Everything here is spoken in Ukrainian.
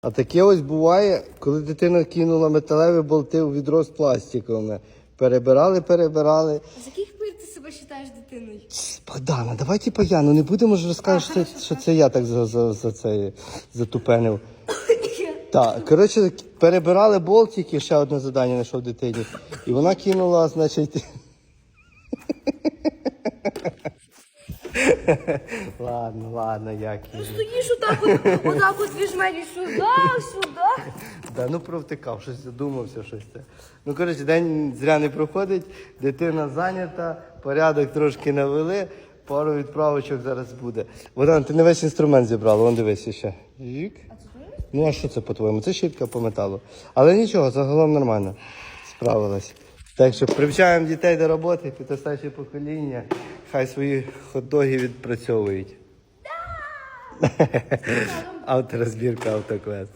А таке ось буває, коли дитина кинула металеві болти у відро з пластиковими. Перебирали, перебирали. З яких пір ти себе вважаєш дитиною? Тс, Богдана, давай типа я, ну не будемо ж розкажеш, що, що це я так за, за, за це затупенив. Так, коротше, перебирали болтики, ще одне завдання знайшов дитині. І вона кинула, значить. ладно, ладно, як її. Стоїш отак от, отак от від мене сюди, сюди. Да, ну провтикав, щось задумався, щось це. Ну, коротше, день зря не проходить, дитина зайнята, порядок трошки навели, пару відправочок зараз буде. Богдан, ти не весь інструмент зібрала, вон дивись ще. Жік. Ну, а що це по-твоєму? Це щітка по металу. Але нічого, загалом нормально. Справилась. Так що привчаємо дітей до роботи, підростаюче покоління, хай свої хот-доги відпрацьовують. Авторозбірка автоквест.